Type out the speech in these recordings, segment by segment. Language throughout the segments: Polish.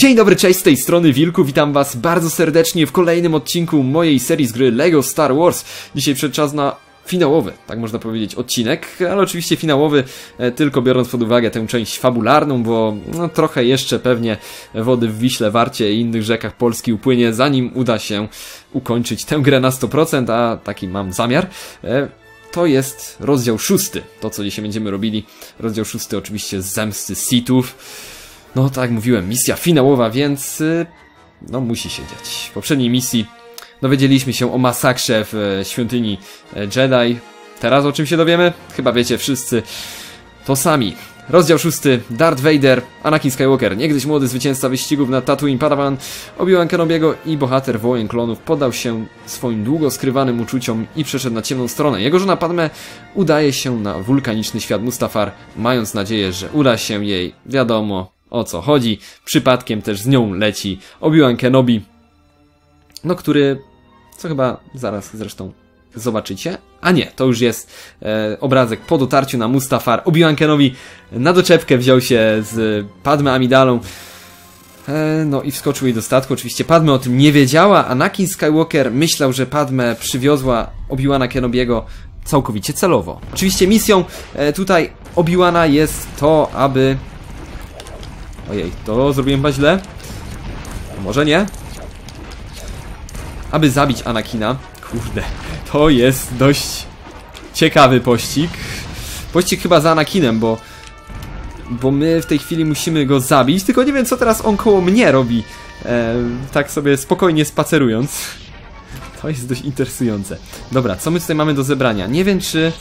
Dzień dobry, cześć z tej strony Wilku, witam was bardzo serdecznie w kolejnym odcinku mojej serii z gry LEGO Star Wars. Dzisiaj przed czas na finałowy, tak można powiedzieć, odcinek, ale oczywiście finałowy e, tylko biorąc pod uwagę tę część fabularną, bo no, trochę jeszcze pewnie wody w Wiśle, Warcie i innych rzekach Polski upłynie, zanim uda się ukończyć tę grę na 100%, a taki mam zamiar. E, to jest rozdział szósty, to co dzisiaj będziemy robili. Rozdział szósty oczywiście z zemsty Sithów. No tak jak mówiłem, misja finałowa, więc y, no musi się dziać. W poprzedniej misji dowiedzieliśmy się o masakrze w e, świątyni e, Jedi. Teraz o czym się dowiemy? Chyba wiecie wszyscy to sami. Rozdział szósty. Darth Vader, Anakin Skywalker, niegdyś młody zwycięzca wyścigów na Tatooine Padawan, Obi-Wan Kenobiego i bohater wojen klonów poddał się swoim długo skrywanym uczuciom i przeszedł na ciemną stronę. Jego żona Padme udaje się na wulkaniczny świat Mustafar, mając nadzieję, że uda się jej, wiadomo, o co chodzi. Przypadkiem też z nią leci Obi-Wan Kenobi, no który, co chyba zaraz zresztą zobaczycie. A nie, to już jest e, obrazek po dotarciu na Mustafar. Obi-Wan Kenobi na doczepkę wziął się z Padme Amidalą. E, no i wskoczył jej do statku. Oczywiście Padme o tym nie wiedziała. Anakin Skywalker myślał, że Padme przywiozła Obi-Wana Kenobiego całkowicie celowo. Oczywiście misją e, tutaj Obi-Wana jest to, aby Ojej, to zrobiłem chyba źle. Może nie? Aby zabić Anakina. Kurde, to jest dość ciekawy pościg. Pościg chyba za Anakinem, bo bo my w tej chwili musimy go zabić, tylko nie wiem co teraz on koło mnie robi. E, tak sobie spokojnie spacerując. To jest dość interesujące. Dobra, co my tutaj mamy do zebrania? Nie wiem czy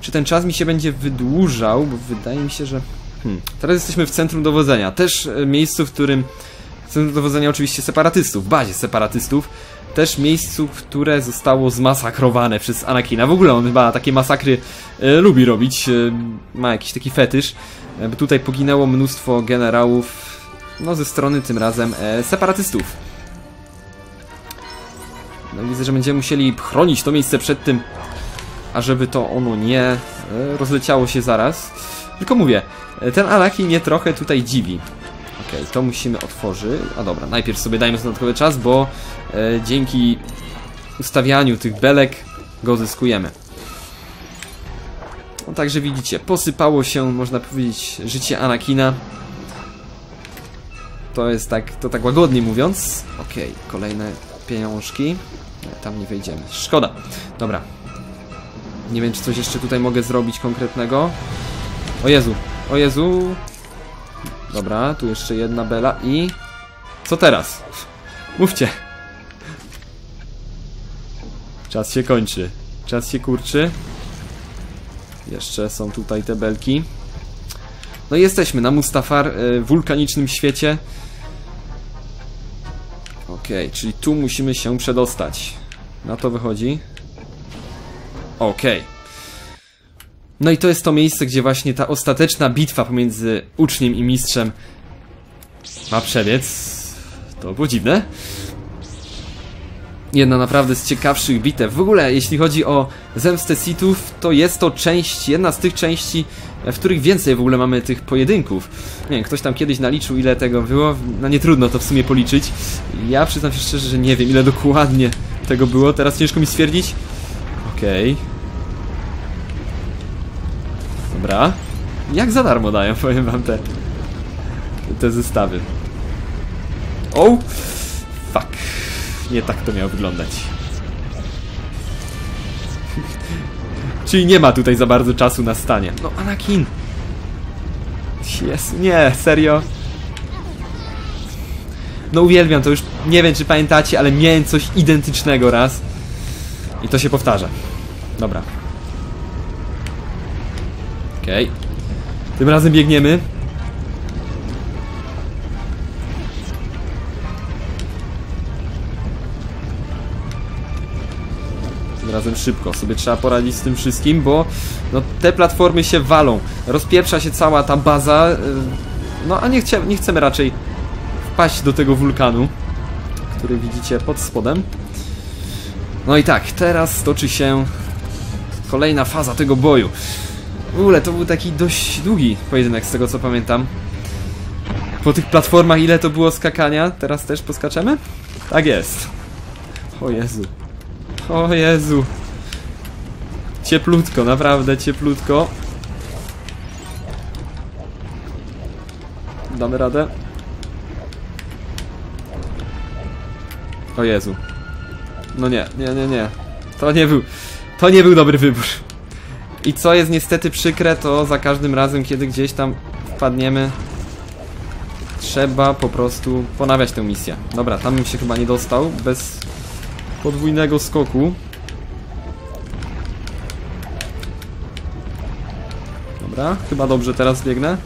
czy ten czas mi się będzie wydłużał, bo wydaje mi się, że Hmm. Teraz jesteśmy w centrum dowodzenia. Też e, miejscu, w którym. Centrum dowodzenia oczywiście separatystów, bazie separatystów. Też miejscu, które zostało zmasakrowane przez Anakina. W ogóle on chyba takie masakry e, lubi robić. E, ma jakiś taki fetysz. E, tutaj poginęło mnóstwo generałów. No ze strony tym razem e, separatystów. No widzę, że będziemy musieli chronić to miejsce przed tym, ażeby to ono nie e, rozleciało się zaraz. Tylko mówię, ten Alaki mnie trochę tutaj dziwi. Okej, okay, to musimy otworzyć. A dobra, najpierw sobie dajmy dodatkowy czas, bo e, dzięki ustawianiu tych belek go zyskujemy. No także widzicie, posypało się, można powiedzieć, życie Anakina. To jest tak, to tak łagodnie mówiąc. Okej, okay, kolejne pieniążki. Tam nie wejdziemy. Szkoda. Dobra. Nie wiem, czy coś jeszcze tutaj mogę zrobić konkretnego. O Jezu, o Jezu. Dobra, tu jeszcze jedna bela i... Co teraz? Mówcie. Czas się kończy. Czas się kurczy. Jeszcze są tutaj te belki. No i jesteśmy na Mustafar, y, wulkanicznym świecie. Okej, okay, czyli tu musimy się przedostać. Na to wychodzi. Okej. Okay. No i to jest to miejsce, gdzie właśnie ta ostateczna bitwa pomiędzy uczniem i mistrzem ma przebiec. To było dziwne. Jedna naprawdę z ciekawszych bitew. W ogóle, jeśli chodzi o zemstę Sithów, to jest to część, jedna z tych części, w których więcej w ogóle mamy tych pojedynków. Nie wiem, ktoś tam kiedyś naliczył, ile tego było. No nie trudno to w sumie policzyć. Ja przyznam się szczerze, że nie wiem, ile dokładnie tego było. Teraz ciężko mi stwierdzić. Okej. Okay. Dobra. Jak za darmo dają, powiem wam te, te zestawy. O! Fuck. Nie tak to miało wyglądać. Czyli nie ma tutaj za bardzo czasu na stanie. No, Anakin! Jezu, nie, serio? No uwielbiam to już, nie wiem czy pamiętacie, ale miałem coś identycznego raz. I to się powtarza. Dobra, Okej. Okay. Tym razem biegniemy. Tym razem szybko. Sobie trzeba poradzić z tym wszystkim, bo no, te platformy się walą. Rozpieprza się cała ta baza. Y, no a nie, chcia, nie chcemy raczej wpaść do tego wulkanu, który widzicie pod spodem. No i tak, teraz toczy się kolejna faza tego boju. W ogóle to był taki dość długi pojedynek z tego co pamiętam. Po tych platformach ile to było skakania? Teraz też poskaczemy? Tak jest. O Jezu. O Jezu. Cieplutko, naprawdę cieplutko. Damy radę. O Jezu. No nie, nie, nie, nie. To nie był, to nie był dobry wybór. I co jest niestety przykre, to za każdym razem, kiedy gdzieś tam wpadniemy, trzeba po prostu ponawiać tę misję. Dobra, tam bym się chyba nie dostał bez podwójnego skoku. Dobra, chyba dobrze teraz biegnę.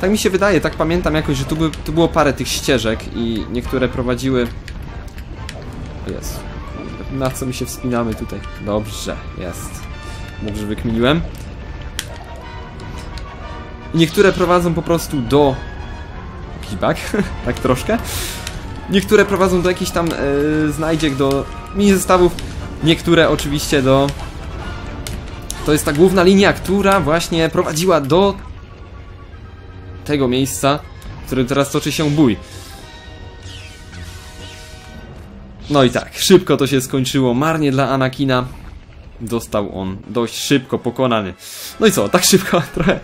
Tak mi się wydaje, tak pamiętam jakoś, że tu, by, tu było parę tych ścieżek i niektóre prowadziły... Jest. Na co my się wspinamy tutaj? Dobrze, jest. Dobrze wykminiłem. Niektóre prowadzą po prostu do... Bug? tak troszkę. Niektóre prowadzą do jakichś tam yy, znajdziek, do mini zestawów. Niektóre oczywiście do... To jest ta główna linia, która właśnie prowadziła do tego miejsca, w którym teraz toczy się bój. No i tak, szybko to się skończyło, marnie dla Anakina. Dostał on dość szybko pokonany. No i co, tak szybko trochę...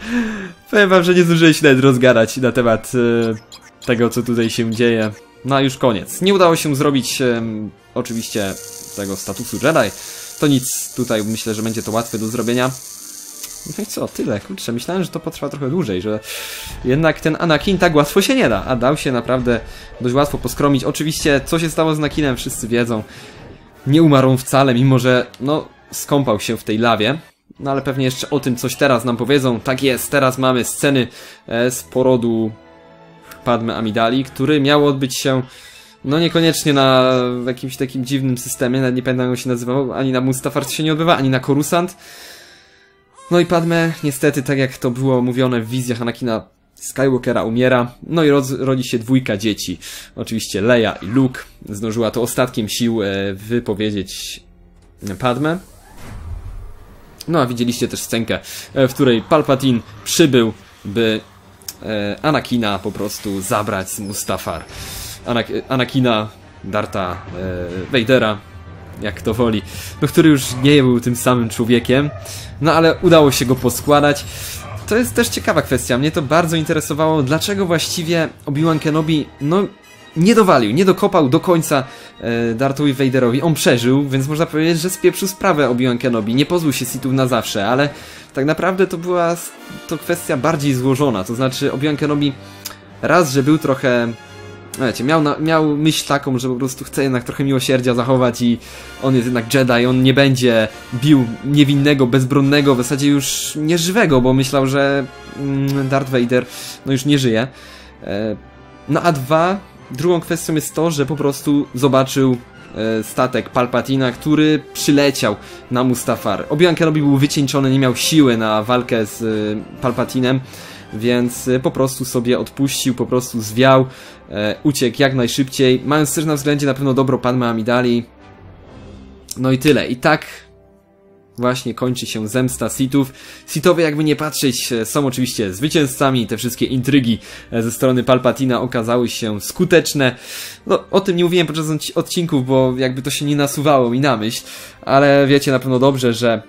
Powiem wam, że nie się nawet rozgadać na temat e, tego, co tutaj się dzieje. No a już koniec. Nie udało się zrobić e, oczywiście tego statusu Jedi. To nic, tutaj myślę, że będzie to łatwe do zrobienia. No i co, tyle, kurczę, myślałem, że to potrwa trochę dłużej, że jednak ten Anakin tak łatwo się nie da, a dał się naprawdę dość łatwo poskromić. Oczywiście, co się stało z Anakinem, wszyscy wiedzą. Nie umarł wcale, mimo że, no, skąpał się w tej lawie. No ale pewnie jeszcze o tym coś teraz nam powiedzą. Tak jest, teraz mamy sceny e, z porodu Padme Amidali, który miał odbyć się no niekoniecznie na jakimś takim dziwnym systemie, nawet nie pamiętam jak się nazywał, ani na Mustafar się nie odbywa, ani na Coruscant. No i Padme, niestety, tak jak to było mówione w wizjach Anakina Skywalkera umiera, no i rodzi się dwójka dzieci. Oczywiście Leia i Luke. Zdążyła to ostatkiem sił e, wypowiedzieć Padme. No a widzieliście też scenkę, e, w której Palpatine przybył, by e, Anakina po prostu zabrać z Mustafar. Anak Anakina, Darta Vadera, jak to woli, no który już nie był tym samym człowiekiem, no ale udało się go poskładać. To jest też ciekawa kwestia, mnie to bardzo interesowało, dlaczego właściwie Obi-Wan Kenobi, no nie dowalił, nie dokopał do końca e, Darthowi Vaderowi. On przeżył, więc można powiedzieć, że spieprzył sprawę Obi-Wan Kenobi. Nie pozbył się Sithów na zawsze, ale tak naprawdę to była to kwestia bardziej złożona. To znaczy Obi-Wan Kenobi raz, że był trochę wiecie, miał, na, miał myśl taką, że po prostu chce jednak trochę miłosierdzia zachować i on jest jednak Jedi, on nie będzie bił niewinnego, bezbronnego, w zasadzie już nieżywego, bo myślał, że mm, Darth Vader no już nie żyje. E, no a dwa, drugą kwestią jest to, że po prostu zobaczył e, statek Palpatina, który przyleciał na Mustafar. Obi-Wan Kenobi był wycieńczony, nie miał siły na walkę z e, Palpatinem, więc po prostu sobie odpuścił, po prostu zwiał, e, uciekł jak najszybciej, mając też na względzie na pewno dobro Padme Amidali. No i tyle. I tak właśnie kończy się zemsta Sithów. Sithowie jakby nie patrzeć e, są oczywiście zwycięzcami, te wszystkie intrygi e, ze strony Palpatina okazały się skuteczne. No, o tym nie mówiłem podczas odcinków, bo jakby to się nie nasuwało mi na myśl, ale wiecie na pewno dobrze, że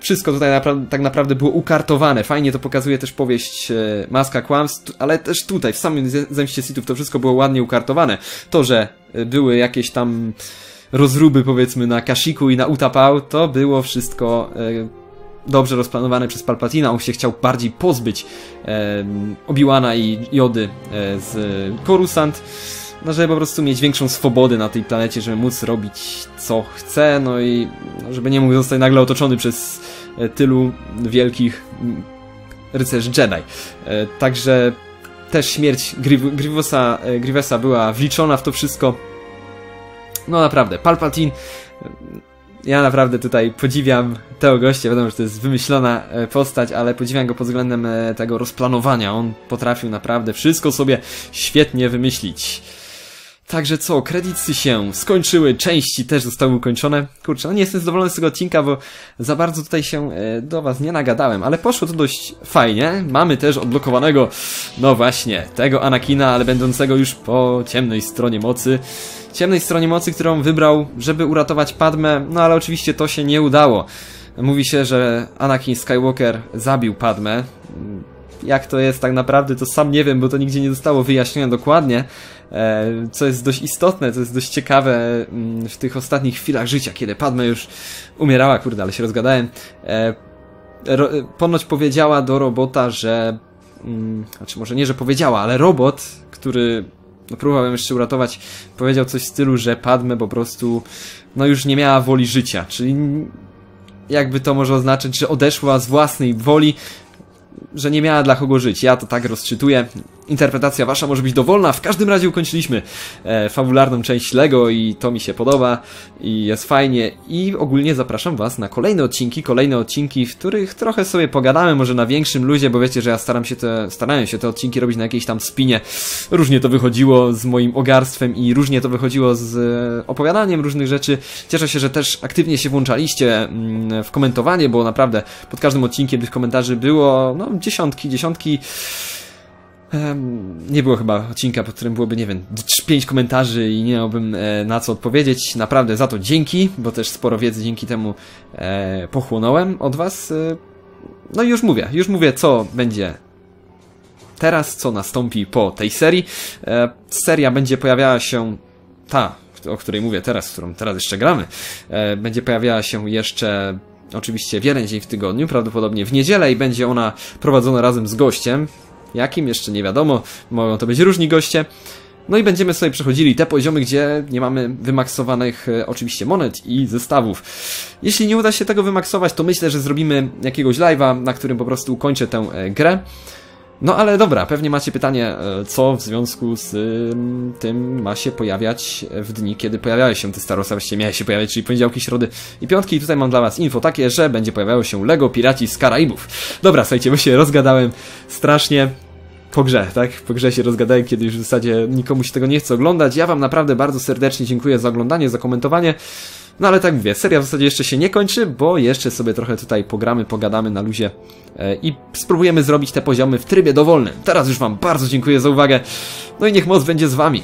wszystko tutaj napra tak naprawdę było ukartowane. Fajnie to pokazuje też powieść e, Maska Kłamstw, ale też tutaj, w samym Zemście Sithów, to wszystko było ładnie ukartowane. To, że e, były jakieś tam rozruby, powiedzmy, na Kashiku i na Utapau, to było wszystko e, dobrze rozplanowane przez Palpatina. On się chciał bardziej pozbyć e, Obi-Wana i Jody e, z Coruscant no żeby po prostu mieć większą swobodę na tej planecie, żeby móc robić co chce, no i no, żeby nie mógł zostać nagle otoczony przez tylu wielkich rycerzy Jedi. Także też śmierć Grievosa, e, Grievousa była wliczona w to wszystko. No naprawdę, Palpatine ja naprawdę tutaj podziwiam tego gościa, wiadomo, że to jest wymyślona postać, ale podziwiam go pod względem tego rozplanowania. On potrafił naprawdę wszystko sobie świetnie wymyślić. Także co, kredyty się skończyły, części też zostały ukończone. Kurczę, no nie jestem zadowolony z tego odcinka, bo za bardzo tutaj się e, do was nie nagadałem, ale poszło to dość fajnie. Mamy też odblokowanego, no właśnie, tego Anakina, ale będącego już po ciemnej stronie mocy. Ciemnej stronie mocy, którą wybrał, żeby uratować Padmę, no ale oczywiście to się nie udało. Mówi się, że Anakin Skywalker zabił Padmę. Jak to jest tak naprawdę, to sam nie wiem, bo to nigdzie nie zostało wyjaśnione dokładnie. E, co jest dość istotne, co jest dość ciekawe mm, w tych ostatnich chwilach życia, kiedy Padme już umierała, kurde, ale się rozgadałem. E, ponoć powiedziała do robota, że mm, znaczy może nie, że powiedziała, ale robot, który no, próbował jeszcze uratować, powiedział coś w stylu, że Padme po prostu no już nie miała woli życia, czyli jakby to może oznaczać, że odeszła z własnej woli, że nie miała dla kogo żyć. Ja to tak rozczytuję. Interpretacja wasza może być dowolna. W każdym razie ukończyliśmy e, fabularną część LEGO i to mi się podoba i jest fajnie. I ogólnie zapraszam was na kolejne odcinki, kolejne odcinki, w których trochę sobie pogadamy, może na większym luzie, bo wiecie, że ja staram się te, starałem się te odcinki robić na jakiejś tam spinie. Różnie to wychodziło z moim ogarstwem i różnie to wychodziło z e, opowiadaniem różnych rzeczy. Cieszę się, że też aktywnie się włączaliście mm, w komentowanie, bo naprawdę pod każdym odcinkiem tych komentarzy było no, dziesiątki, dziesiątki nie było chyba odcinka, pod którym byłoby, nie wiem, 5 komentarzy i nie miałbym e, na co odpowiedzieć. Naprawdę za to dzięki, bo też sporo wiedzy dzięki temu e, pochłonąłem od Was. E, no i już mówię, już mówię, co będzie teraz, co nastąpi po tej serii. Seria będzie pojawiała się, ta, o której mówię teraz, którą teraz jeszcze gramy, będzie pojawiała się jeszcze oczywiście wiele dzień w tygodniu, prawdopodobnie w niedzielę i będzie ona prowadzona razem z gościem. Jakim? Jeszcze nie wiadomo. Mogą to być różni goście. No i będziemy sobie przechodzili te poziomy, gdzie nie mamy wymaksowanych e, oczywiście monet i zestawów. Jeśli nie uda się tego wymaksować, to myślę, że zrobimy jakiegoś live'a, na którym po prostu ukończę tę e, grę. No ale dobra, pewnie macie pytanie, e, co w związku z tym ma się pojawiać w dni, kiedy pojawiały się te Star Wars, właściwie miały się pojawiać, czyli poniedziałki, środy i piątki. I tutaj mam dla was info takie, że będzie pojawiało się Lego Piraci z Karaibów. Dobra, słuchajcie, bo się rozgadałem strasznie po grze, tak? Po grze się rozgadałem, kiedy już w zasadzie nikomu się tego nie chce oglądać. Ja wam naprawdę bardzo serdecznie dziękuję za oglądanie, za komentowanie. No ale tak mówię, seria w zasadzie jeszcze się nie kończy, bo jeszcze sobie trochę tutaj pogramy, pogadamy na luzie e, i spróbujemy zrobić te poziomy w trybie dowolnym. Teraz już wam bardzo dziękuję za uwagę, no i niech moc będzie z wami.